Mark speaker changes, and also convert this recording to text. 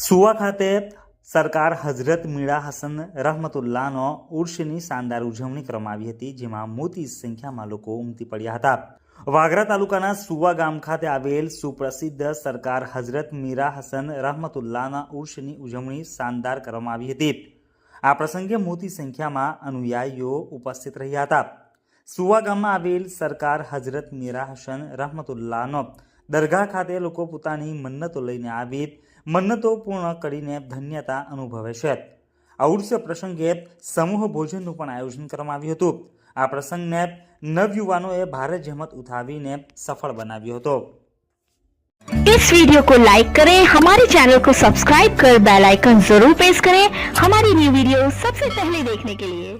Speaker 1: સુવા ખાતે સરકાર હઝરત મીરા હસન રહમતુલ્લાનો ઉર્ષની શાનદાર ઉજવણી કરવામાં આવી હતી, જેમાં મોટી સંખ્યામાં લોકો ઉમટી પડ્યા હતા. વાગરા તાલુકાના સુવા ગામ ખાતે આવેલ સુપ્રસિદ્ધ સરકાર હઝરત મીરા હસન રહમતુલ્લાના ઉર્ષની ઉજવણી શાનદાર કરવામાં આવી હતી. આ પ્રસંગે મોટી સંખ્યામાં અનુયાયીઓ ઉપસ્થિત રહ્યા હતા. સુવા ગામમાં આવેલ સરકાર હઝરત મીરા હસન રહમતુલ્લાહનો દરગાહ ખાતે લોકો પોતાની મન્નતો લઈને આવી મન્નતો પૂર્ણ કરીને ધન્યતા અનુભવે છે આ ઉર્સ પ્રસંગે સમૂહ ભોજનનું પણ આયોજન કરવામાં આવ્યું હતું આ પ્રસંગને નવયુવાનોએ ભારે જહેમત ઉઠાવીને સફળ બનાવ્યો હતો
Speaker 2: इस वीडियो को लाइक करें हमारे चैनल को सब्सक्राइब कर बेल आइकन जरूर प्रेस करें हमारी न्यू वीडियो सबसे पहले देखने के लिए